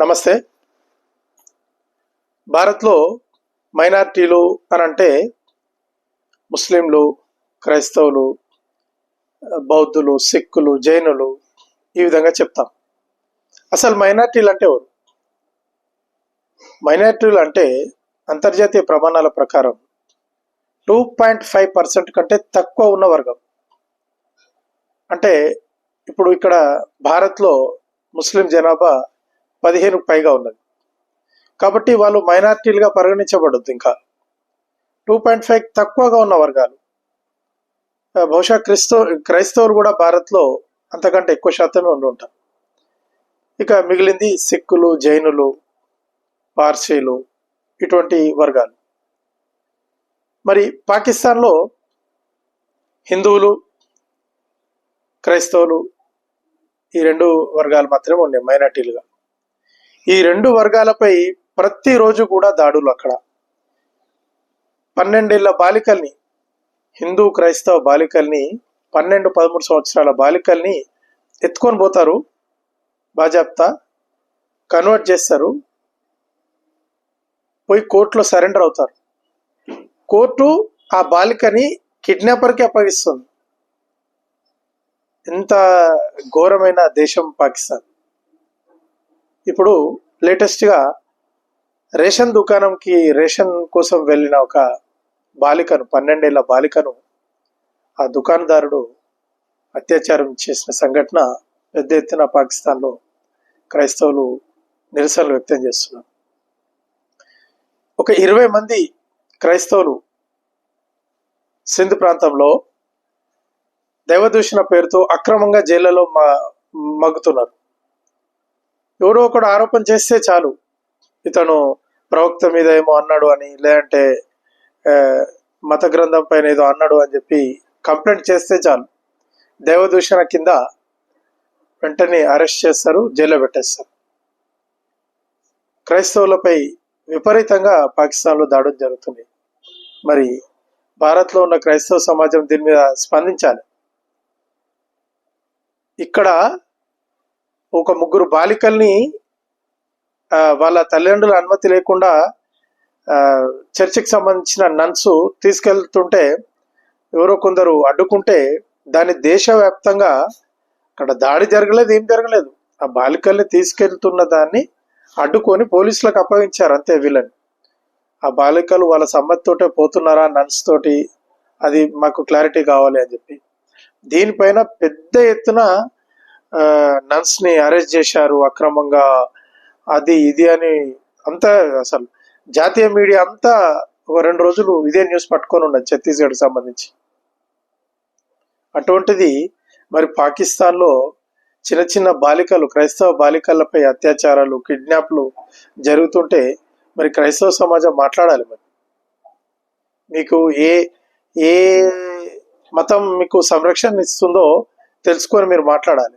నమస్తే. భారత్లో మైనార్టీలు అని అంటే ముస్లింలు క్రైస్తవులు బౌద్ధులు సిక్కులు జైనులు ఈ విధంగా చెప్తాం. అసలు మైనార్టీలు అంటే ఎవరు? మైనార్టీలు అంటే అంతర్జాతీయ ప్రమాణాల ప్రకారం టూ పాయింట్ ఫైవ్ పర్సెంట్ కంటే తక్కువ ఉన్న వర్గం. అంటే ఇప్పుడు ఇక్కడ భారత్లో ముస్లిం జనాభా పదిహేను పైగా ఉన్నది. కాబట్టి వాళ్ళు మైనార్టీలుగా పరిగణించబడద్దు ఇంకా. టూ పాయింట్ ఫైవ్ తక్కువగా ఉన్న వర్గాలు. బహుశా క్రిస్తో క్రైస్తవులు కూడా భారత్లో అంతకంటే ఎక్కువ శాతమే ఉండి ఉంటారు. ఇక మిగిలింది సిక్కులు జైనులు పార్సీలు ఇటువంటి వర్గాలు. మరి పాకిస్తాన్లో హిందువులు క్రైస్తవులు ఈ రెండు వర్గాలు మాత్రమే ఉన్నాయి మైనార్టీలుగా. ఈ రెండు వర్గాలపై ప్రతిరోజు కూడా దాడులు అక్కడ. పన్నెండేళ్ళ బాలికల్ని హిందూ క్రైస్తవ బాలికల్ని పన్నెండు పదమూడు సంవత్సరాల బాలికల్ని ఎత్తుకొని పోతారు. బాజాప్తా కన్వర్ట్ చేస్తారు. పోయి కోర్టులో సరెండర్ అవుతారు. కోర్టు ఆ బాలికని కిడ్నాపర్కి అప్పగిస్తుంది. ఎంత ఘోరమైన దేశం పాకిస్తాన్. ఇప్పుడు లేటెస్ట్గా రేషన్ దుకాణంకి రేషన్ కోసం వెళ్ళిన ఒక బాలికను పన్నెండేళ్ళ బాలికను ఆ దుకాణదారుడు అత్యాచారం చేసిన సంఘటన పెద్ద ఎత్తున పాకిస్తాన్లో క్రైస్తవులు నిరసనలు వ్యక్తం చేస్తున్నారు. ఒక ఇరవై మంది క్రైస్తవులు సింధు ప్రాంతంలో దైవదూషణ పేరుతో అక్రమంగా జైళ్ళలో మ- మగ్గుతున్నారు. ఎవరో ఒకడు ఆరోపణ చేస్తే చాలు. ఇతను ప్రవక్త మీద ఏమో అన్నాడు అని లేదంటే మత గ్రంథం పైన ఏదో అన్నాడు అని చెప్పి కంప్లైంట్ చేస్తే చాలు. దేవదూషణ కింద వెంటనే అరెస్ట్ చేస్తారు జైల్లో పెట్టేస్తారు. క్రైస్తవులపై విపరీతంగా పాకిస్తాన్లో దాడులు జరుగుతుంది మరి భారత్లో ఉన్న క్రైస్తవ సమాజం దీని మీద స్పందించాలి. ఇక్కడ ఒక ముగ్గురు బాలికల్ని వాళ్ళ తల్లిదండ్రుల అనుమతి లేకుండా చర్చికి సంబంధించిన నన్స్ తీసుకెళ్తుంటే ఎవరో కొందరు అడ్డుకుంటే దాని దేశవ్యాప్తంగా అక్కడ దాడి జరగలేదు ఏం జరగలేదు. ఆ బాలికల్ని తీసుకెళ్తున్న దాన్ని అడ్డుకొని పోలీసులకు అప్పగించారు అంతే వీళ్ళని. ఆ బాలికలు వాళ్ళ సమ్మతితోటే పోతున్నారా నన్స్ తోటి? అది మాకు క్లారిటీ కావాలి అని చెప్పి. దీనిపైన పెద్ద ఎత్తున ఆ, నన్స్ని అరెస్ట్ చేశారు అక్రమంగా. అది ఇది అని అంతా అసలు జాతీయ మీడియా అంతా ఒక రెండు రోజులు ఇదే న్యూస్ పట్టుకొని ఉన్నది ఛత్తీస్గఢ్ సంబంధించి. అటువంటిది మరి పాకిస్తాన్లో చిన్న చిన్న బాలికలు క్రైస్తవ బాలికలపై అత్యాచారాలు కిడ్నాప్లు జరుగుతుంటే మరి క్రైస్తవ సమాజం మాట్లాడాలి మరి. మీకు ఏ ఏ మతం మీకు సంరక్షణ ఇస్తుందో తెలుసుకొని మీరు మాట్లాడాలి.